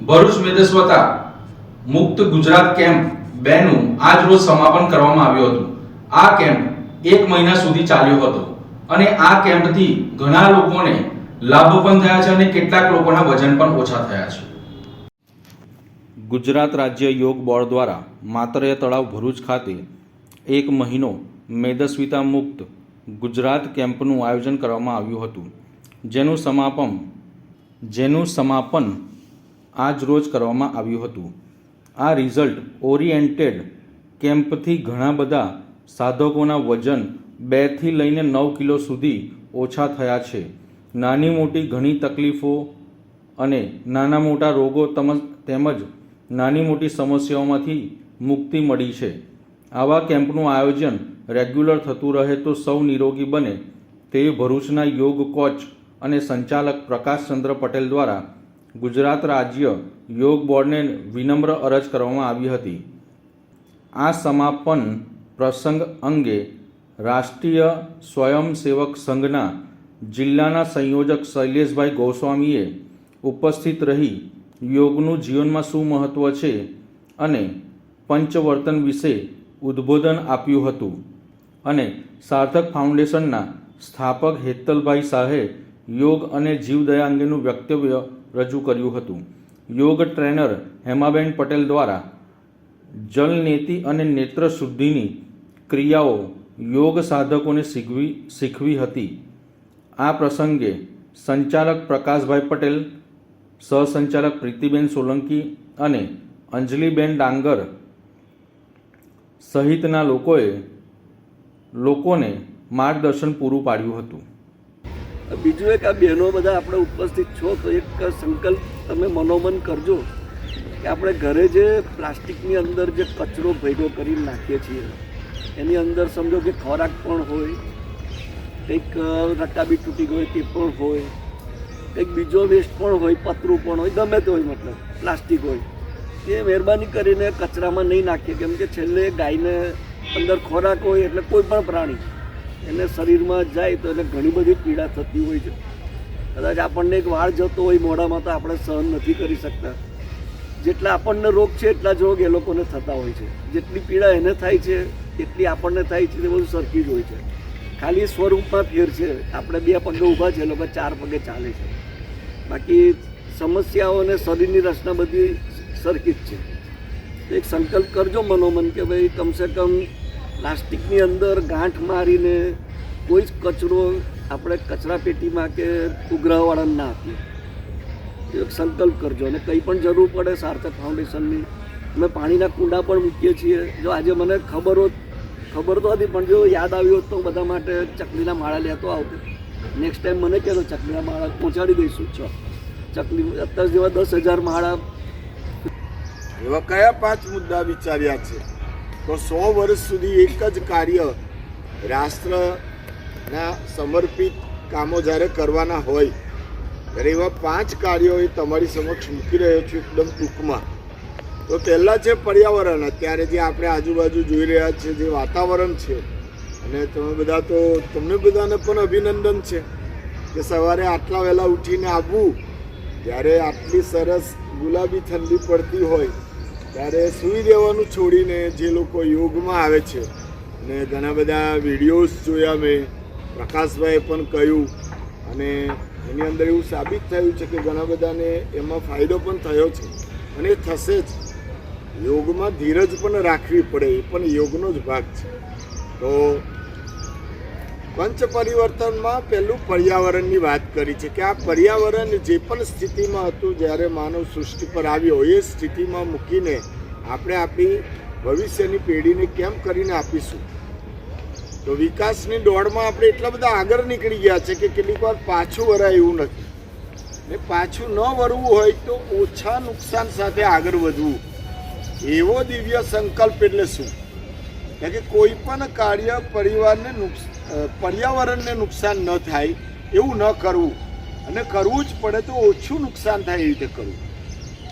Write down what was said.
ભરૂચ મેદસ્વતા મુક્ત ગુજરાત કેમ્પ બેનું આજ રોજ સમાપન કરવામાં આવ્યું હતું. આ કેમ્પ એક મહિના સુધી ચાલ્યો હતો અને આ કેમ્પથી ઘણા લોકોને લાભ પણ થયા છે અને કેટલાક લોકોના વજન પણ ઓછા થયા છે. ગુજરાત રાજ્ય યોગ બોર્ડ દ્વારા માતરે તળાવ ભરૂચ ખાતે એક મહિનો મેદસ્વિતા મુક્ત ગુજરાત કેમ્પનું આયોજન કરવામાં આવ્યું હતું. જેનું સમાપન જેનું સમાપન આજ રોજ કરવામાં આવ્યું હતું. આ રિઝલ્ટ ઓરિએન્ટેડ કેમ્પથી ઘણા બધા સાધકોના વજન બેથી લઈને નવ કિલો સુધી ઓછા થયા છે. નાની મોટી ઘણી તકલીફો અને નાના મોટા રોગો તમ- તેમજ નાની મોટી સમસ્યાઓમાંથી મુક્તિ મળી છે. આવા કેમ્પનું આયોજન રેગ્યુલર થતું રહે તો સૌ નિરોગી બને તે ભરૂચના યોગ કોચ અને સંચાલક પ્રકાશચંદ્ર પટેલ દ્વારા ગુજરાત રાજ્ય યોગ બોર્ડને વિનમ્ર અરજ કરવામાં આવી હતી. આ સમાપન પ્રસંગ અંગે રાષ્ટ્રીય સ્વયંસેવક સંઘના જિલ્લાના સંયોજક શૈલેષભાઈ ગોસ્વામીએ ઉપસ્થિત રહી યોગનું જીવનમાં શું મહત્ત્વ છે અને પંચવર્તન વિશે ઉદ્બોધન આપ્યું હતું અને સાર્થક ફાઉન્ડેશનના સ્થાપક હેતલભાઈ શાહે યોગ અને જીવદયા અંગેનું વક્તવ્ય રજૂ કર્યું હતું. યોગ ટ્રેનર હેમાબેન પટેલ દ્વારા જલનેતિ અને નેત્ર શુદ્ધિની ક્રિયાઓ યોગ સાધકોને શીખવી શીખવી હતી. આ પ્રસંગે સંચાલક પ્રકાશભાઈ પટેલ, સહસંચાલક પ્રીતિબેન સોલંકી અને અંજલિબેન ડાંગર સહિતના લોકોએ લોકોને માર્ગદર્શન પૂરું પાડ્યું હતું. બીજું એક, આ બહેનો બધા આપણે ઉપસ્થિત છો, તો એક સંકલ્પ તમે મનોમન કરજો કે આપણે ઘરે જે પ્લાસ્ટિકની અંદર જે કચરો ભેગો કરીને નાખીએ છીએ, એની અંદર સમજો કે ખોરાક પણ હોય, કંઈક રકાબી તૂટી ગઈ તે પણ હોય, કંઈક બીજો વેસ્ટ પણ હોય, પતરું પણ હોય, ગમે તે હોય મતલબ, પ્લાસ્ટિક હોય એ મહેરબાની કરીને કચરામાં નહીં નાખીએ, કેમ કે છેલ્લે ગાયને અંદર ખોરાક હોય એટલે કોઈ પણ પ્રાણી એને શરીરમાં જાય તો એને ઘણી બધી પીડા થતી હોય છે. કદાચ આપણને એક વાળ જતો હોય મોઢામાં તો આપણે સહન નથી કરી શકતા. જેટલા આપણને રોગ છે એટલા જ રોગ એ લોકોને થતા હોય છે. જેટલી પીડા એને થાય છે, એટલી આપણને થાય છે, તે બધું સરખી જ હોય છે. ખાલી સ્વરૂપમાં ફેર છે. આપણે બે પગે ઊભા છે, એ લોકો ચાર પગે ચાલે છે. બાકી સમસ્યાઓ અને શરીરની રચના બધી સરખી જ છે. એક સંકલ્પ કરજો મનોમન કે ભાઈ કમસે કમ પ્લાસ્ટિકની અંદર ગાંઠ મારીને કોઈ જ કચરો આપણે કચરા પેટીમાં કે ઉઘરાવાળાને ના આપીએ. એક સંકલ્પ કરજો અને કંઈ પણ જરૂર પડે સાર્થક ફાઉન્ડેશનની. અમે પાણીના કુંડા પણ મૂકીએ છીએ. જો આજે મને ખબર હોત, ખબર તો હતી, પણ જો યાદ આવ્યું તો બધા માટે ચકલીના માળા લેતો આવતો. નેક્સ્ટ ટાઈમ મને કહેતો ચકલીના માળા પહોંચાડી દઈશું. છો ચકલી અત્યાર જેવા દસ હજાર માળા. એવા કયા પાંચ મુદ્દા વિચાર્યા છે? તો સો વર્ષ સુધી એક જ કાર્ય રાષ્ટ્રના સમર્પિત કામો જ્યારે કરવાના હોય, ત્યારે એવા પાંચ કાર્યો એ તમારી સમક્ષ મૂકી રહ્યો છું એકદમ ટૂંકમાં. તો પહેલાં છે પર્યાવરણ, અત્યારે જે આપણે આજુબાજુ જોઈ રહ્યા છીએ, જે વાતાવરણ છે, અને તમે બધા તો, તમને બધાને પણ અભિનંદન છે કે સવારે આટલા વહેલા ઉઠીને આવવું જ્યારે આટલી સરસ ગુલાબી ઠંડી પડતી હોય ત્યારે સૂઈ દેવાનું છોડીને જે લોકો યોગમાં આવે છે ને ઘણા બધા વિડીયોઝ જોયા મેં, પ્રકાશભાઈએ પણ કહ્યું અને એની અંદર એવું સાબિત થયું છે કે ઘણા બધાને એમાં ફાયદો પણ થયો છે અને એ થશે જ. યોગમાં ધીરજ પણ રાખવી પડે, એ પણ યોગનો જ ભાગ છે. તો પંચ પરિવર્તનમાં પહેલું પર્યાવરણની વાત કરી છે કે આ પર્યાવરણ જે પણ સ્થિતિમાં હતું, જ્યારે માનવ સૃષ્ટિ પર આવ્યો, એ સ્થિતિમાં મૂકીને આપણે આપણી ભવિષ્યની પેઢીને કેમ કરીને આપીશું? તો વિકાસની દોડમાં આપણે એટલા બધા આગળ નીકળી ગયા છે કે કેટલીક વાર પાછું વરાય એવું નથી. ને પાછું ન વળવું હોય તો ઓછા નુકસાન સાથે આગળ વધવું. એવો દિવ્ય સંકલ્પ એટલે શું? કારણ કે કોઈ પણ કાર્ય પરિવારને પર્યાવરણને નુકસાન ન થાય, એવું ન કરવું. અને કરવું જ પડે તો ઓછું નુકસાન થાય એ રીતે કરવું.